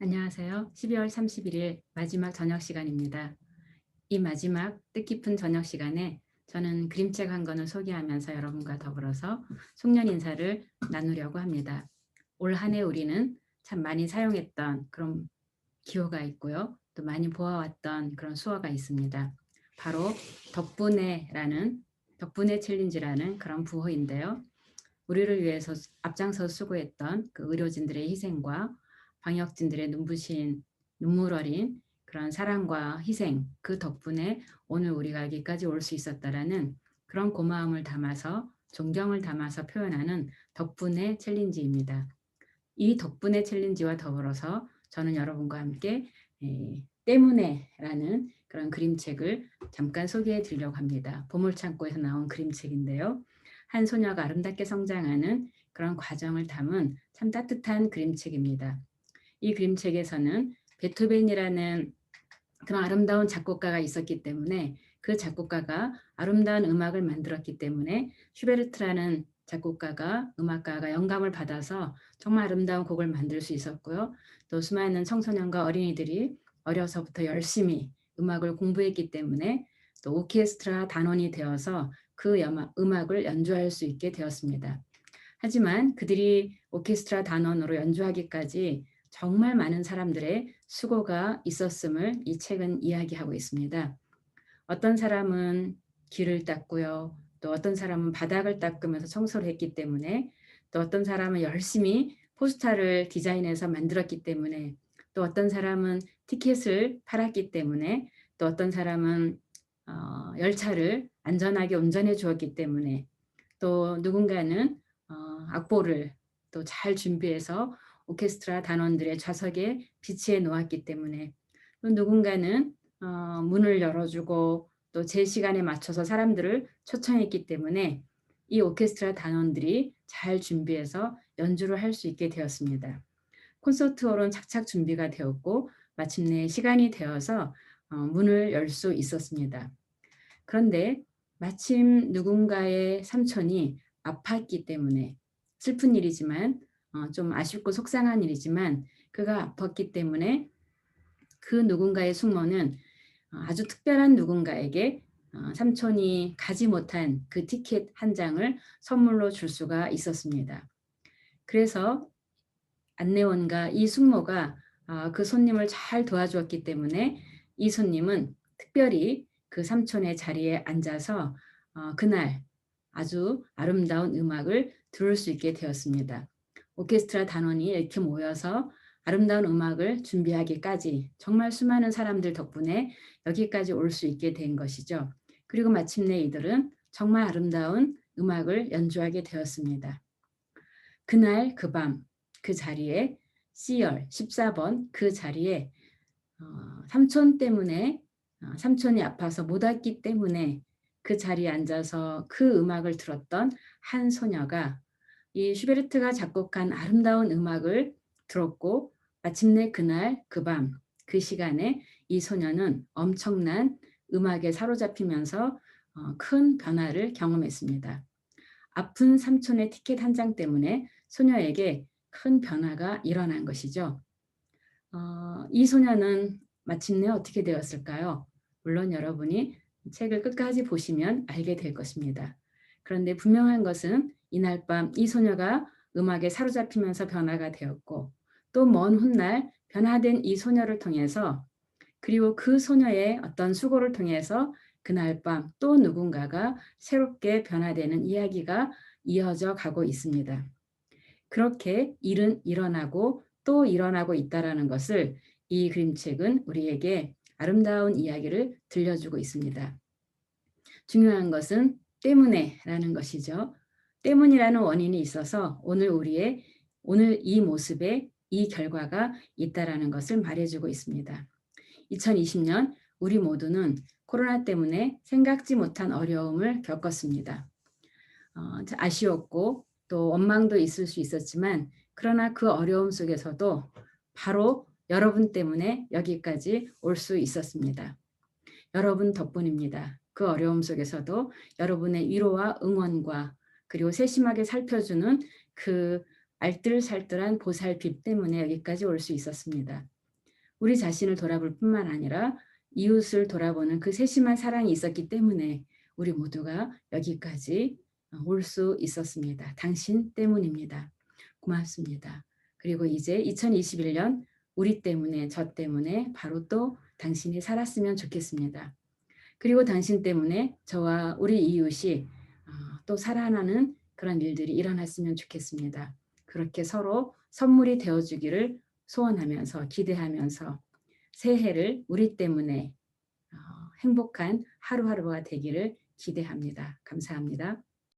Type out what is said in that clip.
안녕하세요. 12월 31일 마지막 저녁 시간입니다. 이 마지막 뜻깊은 저녁 시간에 저는 그림책 한 권을 소개하면서 여러분과 더불어서 송년 인사를 나누려고 합니다. 올 한 해 우리는 참 많이 사용했던 그런 기호가 있고요. 또 많이 보아왔던 그런 수어가 있습니다. 바로 덕분에라는 덕분에 챌린지라는 그런 부호인데요. 우리를 위해서 앞장서 수고했던 그 의료진들의 희생과 방역진들의 눈부신 눈물 어린 그런 사랑과 희생 그 덕분에 오늘 우리가 여기까지 올 수 있었다라는 그런 고마움을 담아서 존경을 담아서 표현하는 덕분에 챌린지입니다. 이 덕분에 챌린지와 더불어서 저는 여러분과 함께 에, 때문에라는 그런 그림책을 잠깐 소개해 드리려고 합니다. 보물창고에서 나온 그림책인데요. 한 소녀가 아름답게 성장하는 그런 과정을 담은 참 따뜻한 그림책입니다. 이 그림책에서는 베토벤이라는 그런 아름다운 작곡가가 있었기 때문에 그 작곡가가 아름다운 음악을 만들었기 때문에 슈베르트라는 작곡가가 음악가가 영감을 받아서 정말 아름다운 곡을 만들 수 있었고요. 또 수많은 청소년과 어린이들이 어려서부터 열심히 음악을 공부했기 때문에 또 오케스트라 단원이 되어서 그 음악을 연주할 수 있게 되었습니다. 하지만 그들이 오케스트라 단원으로 연주하기까지 정말 많은 사람들의 수고가 있었음을 이 책은 이야기하고 있습니다. 어떤 사람은 길을 닦고요. 또 어떤 사람은 바닥을 닦으면서 청소를 했기 때문에 또 어떤 사람은 열심히 포스터를 디자인해서 만들었기 때문에 또 어떤 사람은 티켓을 팔았기 때문에 또 어떤 사람은 어, 열차를 안전하게 운전해 주었기 때문에 또 누군가는 어, 악보를 또 잘 준비해서 오케스트라 단원들의 좌석에 비치해 놓았기 때문에 또 누군가는 어, 문을 열어주고 또 제 시간에 맞춰서 사람들을 초청했기 때문에 이 오케스트라 단원들이 잘 준비해서 연주를 할 수 있게 되었습니다. 콘서트 홀은 착착 준비가 되었고 마침내 시간이 되어서 어, 문을 열 수 있었습니다. 그런데 마침 누군가의 삼촌이 아팠기 때문에 슬픈 일이지만 어, 좀 아쉽고 속상한 일이지만 그가 아팠기 때문에 그 누군가의 숙모는 어, 아주 특별한 누군가에게 어, 삼촌이 가지 못한 그 티켓 한 장을 선물로 줄 수가 있었습니다. 그래서 안내원과 이 숙모가 그 손님을 잘 도와주었기 때문에 이 손님은 특별히 그 삼촌의 자리에 앉아서 그날 아주 아름다운 음악을 들을 수 있게 되었습니다. 오케스트라 단원이 이렇게 모여서 아름다운 음악을 준비하기까지 정말 수많은 사람들 덕분에 여기까지 올 수 있게 된 것이죠. 그리고 마침내 이들은 정말 아름다운 음악을 연주하게 되었습니다. 그날 그 밤 그 자리에 C열 14번 그 자리에 어, 삼촌 때문에 어, 삼촌이 아파서 못 왔기 때문에 그 자리에 앉아서 그 음악을 들었던 한 소녀가 이 슈베르트가 작곡한 아름다운 음악을 들었고 마침내 그날 그 밤 그 시간에 이 소녀는 엄청난 음악에 사로잡히면서 어, 큰 변화를 경험했습니다. 아픈 삼촌의 티켓 한 장 때문에 소녀에게 큰 변화가 일어난 것이죠. 어, 이 소녀는 마침내 어떻게 되었을까요? 물론 여러분이 책을 끝까지 보시면 알게 될 것입니다. 그런데 분명한 것은 이날 밤 이 소녀가 음악에 사로잡히면서 변화가 되었고 또 먼 훗날 변화된 이 소녀를 통해서 그리고 그 소녀의 어떤 수고를 통해서 그날 밤 또 누군가가 새롭게 변화되는 이야기가 이어져 가고 있습니다. 그렇게 일은 일어나고 또 일어나고 있다라는 것을 이 그림책은 우리에게 아름다운 이야기를 들려주고 있습니다. 중요한 것은 때문에라는 것이죠. 때문이라는 원인이 있어서 오늘 우리의 오늘 이 모습에 이 결과가 있다라는 것을 말해주고 있습니다. 2020년 우리 모두는 코로나 때문에 생각지 못한 어려움을 겪었습니다. 어, 아쉬웠고 또 원망도 있을 수 있었지만 그러나 그 어려움 속에서도 바로 여러분 때문에 여기까지 올 수 있었습니다. 여러분 덕분입니다. 그 어려움 속에서도 여러분의 위로와 응원과 그리고 세심하게 살펴주는 그 알뜰살뜰한 보살핌 때문에 여기까지 올 수 있었습니다. 우리 자신을 돌아볼 뿐만 아니라 이웃을 돌아보는 그 세심한 사랑이 있었기 때문에 우리 모두가 여기까지 올 수 있었습니다. 당신 때문입니다. 고맙습니다. 그리고 이제 2021년 우리 때문에 저 때문에 바로 또 당신이 살았으면 좋겠습니다. 그리고 당신 때문에 저와 우리 이웃이 어, 또 살아나는 그런 일들이 일어났으면 좋겠습니다. 그렇게 서로 선물이 되어주기를 소원하면서 기대하면서 새해를 우리 때문에 어, 행복한 하루하루가 되기를 기대합니다. 감사합니다.